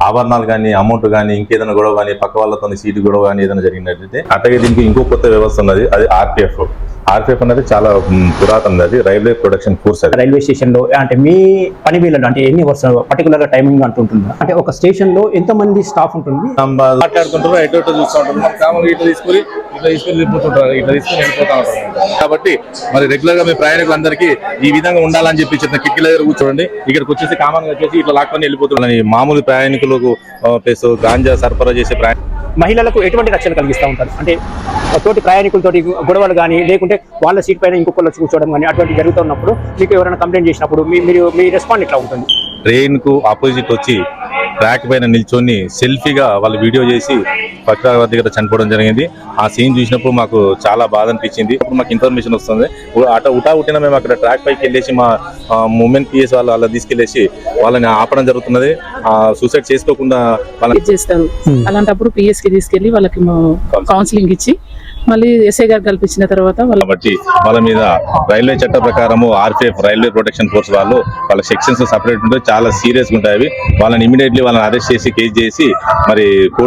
ఆభరణాలు కానీ అమౌంట్ కానీ ఇంకేదైనా గొడవ కానీ పక్క వాళ్ళతో సీటు గొడవ కానీ ఏదైనా జరిగినట్లయితే అట్లాగే దీనికి ఇంకో కొత్త వ్యవస్థ ఉన్నది అది ఆర్పిఎఫ్ ఆర్పిఎఫ్ అనేది చాలా పురాతనది అది. రైల్వే ప్రొడక్షన్ ఫోర్స్ అది. రైల్వే స్టేషన్లో అంటే మీ పని వేళలో అంటే ఎన్ని అవర్స్ పర్టికులర్గా టైమింగ్ అంటుంటుందా అంటే ఒక స్టేషన్లో ఎంత మంది స్టాఫ్ ఉంటుంది మాట్లాడుకుంటారు ఎటు ఇటు చూస్తూ ఉంటారు. కామన్ ఇట్లా తీసుకొని ఇట్లా తీసుకొని వెళ్ళిపోతుంటారు. ఇట్లా తీసుకొని వెళ్ళిపోతా ఉంటారు. కాబట్టి మరి రెగ్యులర్గా మీ ప్రయాణికులందరికీ ఈ విధంగా ఉండాలని చెప్పి చెప్పిన కిటికీల దగ్గర కూర్చోండి. ఇక్కడికి వచ్చేసి కామన్గా వచ్చేసి ఇట్లా లాక్కొని వెళ్ళిపోతున్నారు మామూలు ప్రయాణికులకు ప్లస్ గాంజా సరఫరా చేసే ప్రయాణ మహిళలకు ఎటువంటి రక్షణ కలిగిస్తూ ఉంటారు? అంటే తోటి ప్రయాణికులతోటి గొడవలు కానీ లేకుంటే వాళ్ళ సీట్ పైన ఇంకొకళ్ళు వచ్చి కూర్చోవడం కానీ అటువంటి జరుగుతున్నప్పుడు మీకు ఎవరైనా కంప్లైంట్ చేసినప్పుడు మీరు మీ రెస్పాండ్ ఎట్లా ఉంటుంది? ట్రైన్కు ఆపోజిట్ వచ్చి ట్రాక్ పైన నిల్చొని సెల్ఫీగా వాళ్ళు వీడియో చేసి పక్క దగ్గర చనిపోవడం జరిగింది. ఆ సీన్ చూసినప్పుడు మాకు చాలా బాధ అనిపించింది. అప్పుడు మాకు ఇన్ఫర్మేషన్ వస్తుంది. అట ఉటా ఉట్టిన మేము అక్కడ ట్రాక్ పైకి వెళ్ళేసి మా మూమెంట్ పిఎస్ వాళ్ళు అలా తీసుకెళ్ళేసి వాళ్ళని ఆపడం జరుగుతున్నది. ఆ సూసైడ్ చేసుకోకుండా వాళ్ళ ఇది చేస్తారు అలాంటప్పుడు పిఎస్కి తీసుకెళ్ళి వాళ్ళకి కౌన్సిలింగ్ ఇచ్చి మళ్ళీ ఎస్ఐ గారు కల్పించిన తర్వాత వాళ్ళ కాబట్టి వాళ్ళ మీద రైల్వే చట్ట ప్రకారము ఆర్పిఎఫ్ రైల్వే ప్రొటెక్షన్ ఫోర్స్ వాళ్ళు వాళ్ళ సెక్షన్స్ సపరేట్ ఉంటాయి చాలా సీరియస్ ఉంటాయి వాళ్ళని ఇమీడియట్లీ వాళ్ళని అరెస్ట్ చేసి కేసు చేసి మరి కోర్టు